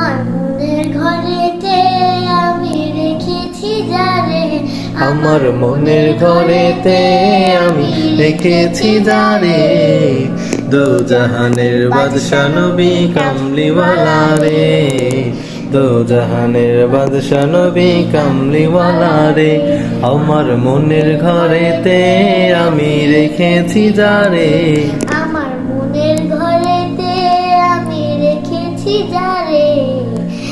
আমার মনের ঘরেতে আমি রেখেছি যারে আমার মনের ঘরেতে আমি রেখেছি যারে। দো জাহানের বাদশা নবী কামলিওয়ালা রে। দো জাহানের বাদশা নবী কামলিওয়ালা রে। আমার মনের ঘরেতে আমি রেখেছি যারে। আমার মনের ঘরেতে আমি রেখেছি যারে।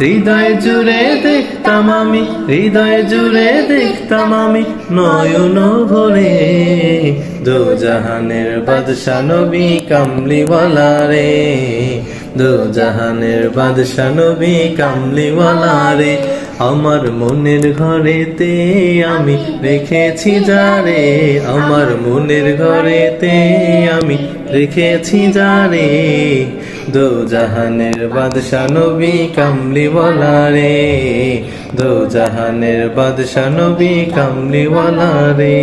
হৃদয় জুড়ে দেখতাম আমি, হৃদয় জুড়ে দেখতাম আমি নয়ন ভরে। দো জাহানের বাদশা নবী কামলিওয়ালা রে। দো জাহানের বাদশা নবী কামলিওয়ালা রে। আমার মনের ঘরেতে আমি রেখেছি যারে আমার মনের ঘরেতে আমি রেখেছি যারে দো জাহানের বাদশা নবী কামলিওয়ালা রে দো জাহানের বাদশা নবী কামলিওয়ালা রে